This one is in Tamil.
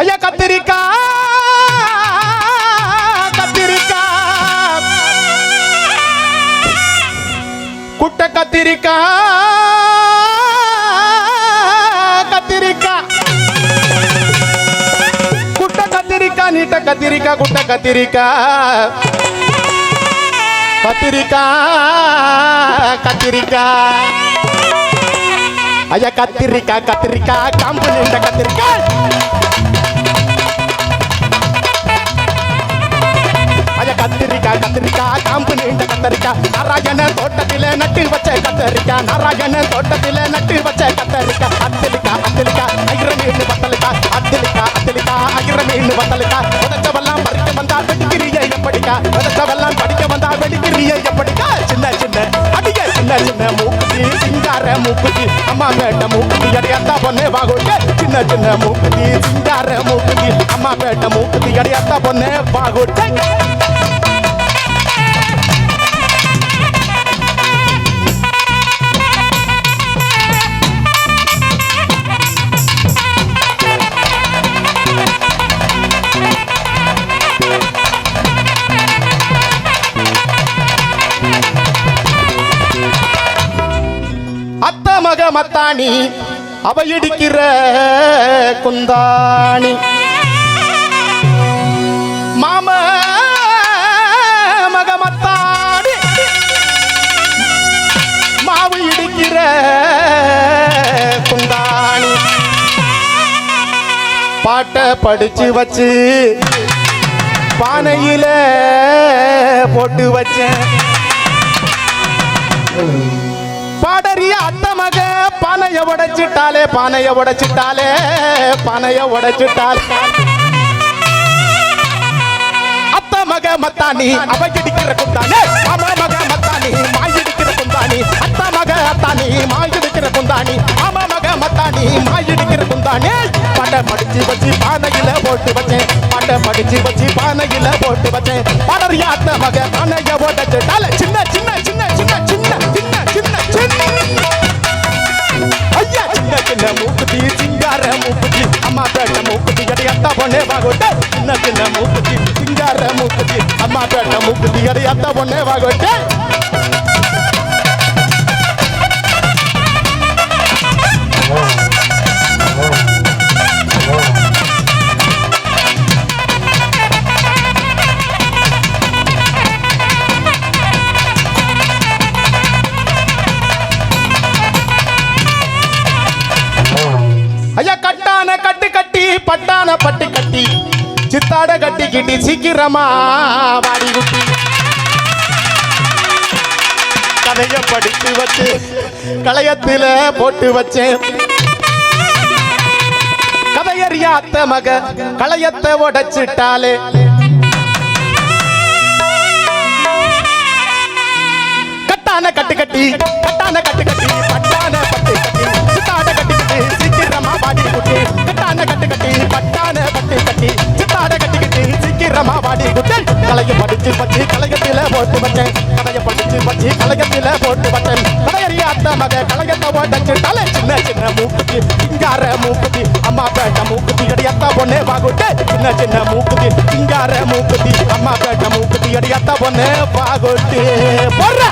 ஐயா கத்திரிக்கா கத்திரிக்கா குட்ட கத்திரிக்கா கத்திரிக்கா குட்ட கத்திரிக்கா நீட்ட கத்திரிக்கா குட்ட கத்திரிக்கா கத்திரிக்கா கத்திரிக்கா ஐயா கத்திரிக்கா கத்திரிக்கா காம்பு நின்ற கத்திரிக்கா ஐயா கத்திரிக்கா கத்திரிக்கா காம்பு நீண்ட கத்தரிக்கா நாராயண தோட்டத்தில நட்டு வச்ச கத்தரிக்கா நாராயண தோட்டத்தில நட்டு வச்ச கத்தரிக்கா அத்திலிக்கா அத்திலிக்கா ஐர மீன் வத்தலிக்கா அத்திலிக்கா அத்திலிக்கா ஐர மீன் வத்தலிக்கா உதச்சவெல்லாம் பறிக்க வந்தா வெடிக்கிறிய எப்படிக்கா உதச்சவெல்லாம் படிக்க வந்தா வெடிக்கிறிய எப்படிக்கா சின்ன சின்ன அடிக்க சின்ன சின்ன மூக்குத்தி சிங்கார மூக்குத்தி అమ్మ పెట్టము దిగడి ఎంత పొన్నే బాగుంటే చిన్న చిన్న ముక్తి చింగార ముక్తి అమ్మ పెట్ట ముక్తి దిగడి ఎంత పొన్నే బాగుంటే மத்தானி மத்தாணி அவ குந்தாணி. மாம மகமத்தாடி மாவு இடிக்கிற குந்தாணி. பாட்டை படிச்சு வச்சு பானையில போட்டு வச்சேன். பாடறிய அத்த மக பானைய உடைச்சிட்டாலே பானைய உடைச்சிட்டாலே பானைய உடைச்சிட்டாலே அத்த மக மத்தானி அவகடிக்கிற குந்தானே. மாமா மக மத்தானி மாயடிக்கிற குந்தானி. அத்த மக அத்தானி மாயடிக்கிற குந்தானி. மாமா மக மத்தானி மாயடிக்கிற குந்தானே. பட படிச்சு வச்சு பானையில போட்டு வச்சேன். பட படிச்சு வச்சு பானையில போட்டு வச்சேன். பாடறிய அத்த மக பானைய உடைச்சிட்டாலே சின்ன சின்ன பேட்ட மூக்குத்தி அடையாத்தா பொண்ணே வாகோட்டே. சின்ன சின்ன மூக்குத்தி சிங்கார மூக்குத்தி. அம்மா பேட்ட மூக்குத்தி அடையாத்தா பொண்ணே வாகோட்டே. ஐயா கட்டான பட்டான பட்டு கட்டி சித்தாட கட்டிக்கிட்டு சீக்கிரமா வாடி குட்டி. கதைய படித்து வச்சு களையத்தில போட்டு வச்சேன். கதையறியாத்த மக களையத்தை உடைச்சிட்டாலே கட்டான கட்டு கட்டி கட்டான கட்டு கட்டி. சீக்கிரமா வாடி குட்டி கலைய படிச்சு பச்சு கலையத்தில போட்டு வச்சேன். கலைய படிச்சு பச்சு கலையத்தில போட்டு வச்சேன். கலையறியாத்த மக கலையத்தை ஓட்டச்சு தலை சின்ன சின்ன மூக்குத்தி சிங்கார மூக்குத்தி அம்மா பேட்ட மூக்குத்தி அடியாத்தா பொண்ணே பாகுட்டு சின்ன சின்ன மூக்குத்தி சிங்கார மூக்குத்தி அம்மா பேட்ட மூக்குத்தி அடியாத்தா பொண்ணே பாகுட்டு போடுற.